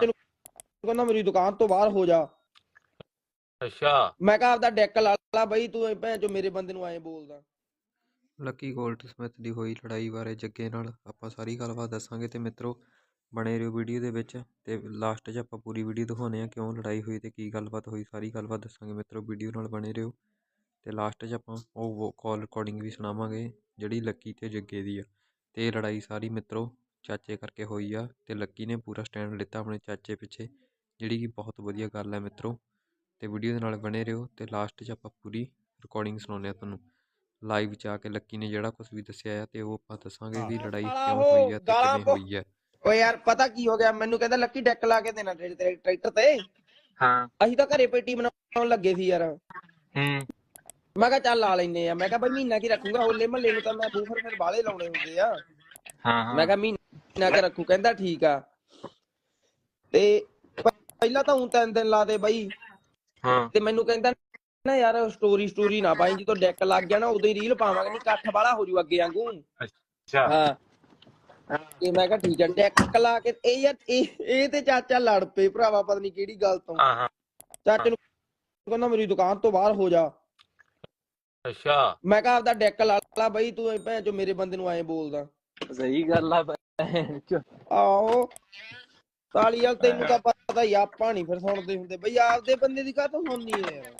ਚਾਚੇ ਨੂੰ ਕਹਿੰਦਾ ਮੇਰੀ ਦੁਕਾਨ ਤੋਂ ਬਾਹਰ ਹੋ ਜਾ। ਅੱਛਾ। ਮੈਂ ਕਿਹਾ ਆਪਦਾ ਡੈਕ ਲਾ ਲਾ ਬਈ ਤੂੰ ਭੈਣ ਚੋ ਮੇਰੇ ਬੰਦੇ ਨੂੰ ਐਂ ਬੋਲਦਾ। ਲੱਕੀ ਗੋਲਡ ਸਮਿਥ ਦੀ ਹੋਈ ਲੜਾਈ ਬਾਰੇ ਜੱਗੇ ਨਾਲ ਆਪਾਂ ਸਾਰੀ ਗੱਲਬਾਤ ਦੱਸਾਂਗੇ ਤੇ ਮਿੱਤਰੋ ਬਣੇ ਰਹੋ ਵੀਡੀਓ ਦੇ ਵਿੱਚ ਤੇ ਲਾਸਟ 'ਚ ਆਪਾਂ ਪੂਰੀ ਵੀਡੀਓ ਦਿਖਾਉਂਦੇ ਆ ਕਿਉਂ ਲੜਾਈ ਹੋਈ ਤੇ ਕੀ ਗੱਲਬਾਤ ਹੋਈ ਸਾਰੀ ਗੱਲਬਾਤ ਦੱਸਾਂਗੇ ਮਿੱਤਰੋ ਵੀਡੀਓ ਨਾਲ ਬਣੇ ਰਹੋ। ਤੇ ਲਾਸਟ 'ਚ ਆਪਾਂ ਉਹ ਕਾਲ ਰਿਕਾਰਡਿੰਗ ਵੀ ਸੁਣਾਵਾਂਗੇ ਜਿਹੜੀ ਲੱਕੀ ਤੇ ਜੱਗੇ ਦੀ ਆ। ਤੇ ਇਹ ਲੜਾਈ ਸਾਰੀ ਮਿੱਤਰੋ ਚਾਚੇ ਕਰਕੇ ਹੋਈ ਆ ਤੇ ਲੱਕੀ ਨੇ ਪੂਰਾ ਸਟੈਂਡ ਲਿੱਤਾ ਆਪਣੇ ਚਾਚੇ ਪਿੱਛੇ ਜਿਹੜੀ ਕਿ ਬਹੁਤ ਵਧੀਆ ਗੱਲ ਹੈ ਮਿੱਤਰੋ। ਤੇ ਵੀਡੀਓ ਦੇ ਨਾਲ ਬਣੇ ਰਹੋ ਤੇ ਲਾਸਟ 'ਚ ਆਪਾਂ ਪੂਰੀ ਰਿਕਾਰਡਿੰਗ ਸੁਣਾਉਂਦੇ ਆ ਤੁਹਾਨੂੰ। ਲਾਈਵ 'ਚ ਆ ਕੇ ਲੱਕੀ ਨੇ ਜਿਹੜਾ ਕੁਝ ਵੀ ਦੱਸਿਆ ਆ ਤੇ ਉਹ ਆਪਾਂ ਦੱਸਾਂਗੇ ਵੀ ਲੜਾਈ ਕਿਉਂ ਹੋਈ ਆ ਤੇ ਕਿਵੇਂ ਹੋਈ ਆ। ਓ ਯਾਰ ਪਤਾ ਕੀ ਹੋ ਗਿਆ? ਮੈਨੂੰ ਕਹਿੰਦਾ ਲੱਕੀ ਡੈਕ ਲਾ ਕੇ ਦੇਣਾ ਤੇਰੇ ਤੇਰੇ ਟਰੈਕਟਰ ਤੇ? ਹਾਂ। ਅਸੀਂ ਤਾਂ ਘਰੇ ਪੇਟੀ ਬਣਾਉਣ ਲੱਗੇ ਸੀ ਯਾਰ। ਹੂੰ। ਮੈਂ ਕਿਹਾ ਚੱਲ ਲਾ ਲੈਨੇ ਆ। ਮੈਂ ਕਿਹਾ ਬਈ ਮਹੀਨਾ ਕੀ ਰੱਖੂਗਾ? ਹੋਲੇ ਮਹੱਲੇ ਨੂੰ ਤਾਂ ਮੈਂ ਬੂਫਰ ਫਿਰ ਬਾਲੇ ਲਾਉਣੇ ਹੁੰਦੇ ਆ। ਹਾਂ। ਮੈਂ ਕਿਹਾ ਮਹੀਨਾ ਕਿ ਰੱਖੂ ਕਹਿੰਦਾ ਠੀਕ ਆ। ਤੇ ਪਹਿਲਾਂ ਤਾਂ ਹੁਣ ਤਿੰਨ ਦਿਨ ਲਾ ਦੇ ਬਈ। ਹਾਂ। ਤੇ ਮੈਨੂੰ ਕਹਿੰਦਾ ਨਾ ਯਾਰ ਸਟੋਰੀ ਸਟੋਰੀ ਨਾ ਪਾਈ ਜਦੋਂ ਡੈਕ ਲੱਗ ਗਿਆ ਨਾ ਉਦੋਂ ਹੀ ਰੀਲ ਪਾਵਾਂਗੇ ਨਹੀਂ ਇਕੱਠ ਵਾਲਾ ਹੋ ਜੂ ਅੱਗੇ ਵਾਂਗੂ। ਅੱਛਾ। ਹਾਂ। ਤੇ ਮੈਂ ਕਿਹਾ ਠੀਕ ਆ ਡੈਕ ਲਾ ਕੇ ਇਹ ਯਾਰ ਇਹ ਇਹ ਤੇ ਚਾਚਾ ਲੜ ਪਏ ਭਰਾਵਾ ਪਤਾ ਨਹੀਂ ਕਿਹੜੀ ਗੱਲ ਤੋਂ। ਹਾਂ ਹਾਂ। ਚਾਚੇ ਨੂੰ ਕਹਿੰਦਾ ਮੇਰੀ ਦੁਕਾਨ ਤੋਂ ਬਾਹਰ ਹੋ ਜਾ। ਅੱਛਾ। ਮੈਂ ਕਿਹਾ ਆਪਦਾ ਡੈਕ ਲਾ ਲਾ ਬਈ ਤੂੰ ਭੈਣ ਚੋ ਮੇਰੇ ਬੰਦੇ ਨੂੰ ਐਂ ਬੋਲਦਾ। ਸਹੀ ਗੱਲ ਆ ਭੈਣ ਚੋ। ਆਹੋ। ਤਾਲੀ ਵਾਲ ਤੈਨੂੰ ਤਾਂ ਪਤਾ ਹੀ ਆ, ਆਪਾਂ ਨਹੀਂ ਫਿਰ ਸੁਣਦੇ ਹੁੰਦੇ। ਬਈ ਆਪਦੇ ਬੰਦੇ ਦੀ ਕਾਹ ਤੋਂ ਸੁਣਨੀ ਹੈ ਯਾਰ?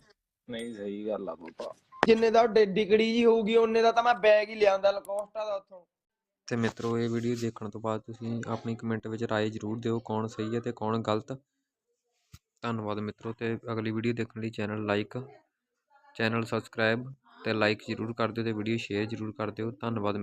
ਨਹੀਂ ਸਹੀ ਗੱਲ ਆ ਪਾਪਾ ਜਿੰਨੇ ਦਾ ਡਿਗੜੀ ਜੀ ਹੋਊਗੀ ਉਹਨੇ ਦਾ ਤਾਂ ਮੈਂ ਬੈਗ ਹੀ ਲਿਆਂਦਾ ਲਕੋਸਟਾ ਦਾ ਉੱਥੋਂ। ਤੇ ਮਿੱਤਰੋ ਇਹ ਵੀਡੀਓ ਦੇਖਣ ਤੋਂ ਬਾਅਦ ਤੁਸੀਂ ਆਪਣੀ ਕਮੈਂਟ ਵਿੱਚ ਰਾਏ ਜ਼ਰੂਰ ਦਿਓ ਕੌਣ ਸਹੀ ਹੈ ਤੇ ਕੌਣ ਗਲਤ। ਧੰਨਵਾਦ ਮਿੱਤਰੋ ਤੇ ਅਗਲੀ ਵੀਡੀਓ ਦੇਖਣ ਲਈ ਚੈਨਲ ਲਾਈਕ ਚੈਨਲ ਸਬਸਕ੍ਰਾਈਬ ਤੇ ਲਾਈਕ ਜ਼ਰੂਰ ਕਰ ਦਿਓ ਤੇ ਵੀਡੀਓ ਸ਼ੇਅਰ ਜ਼ਰੂਰ ਕਰ ਦਿਓ। ਧੰਨਵਾਦ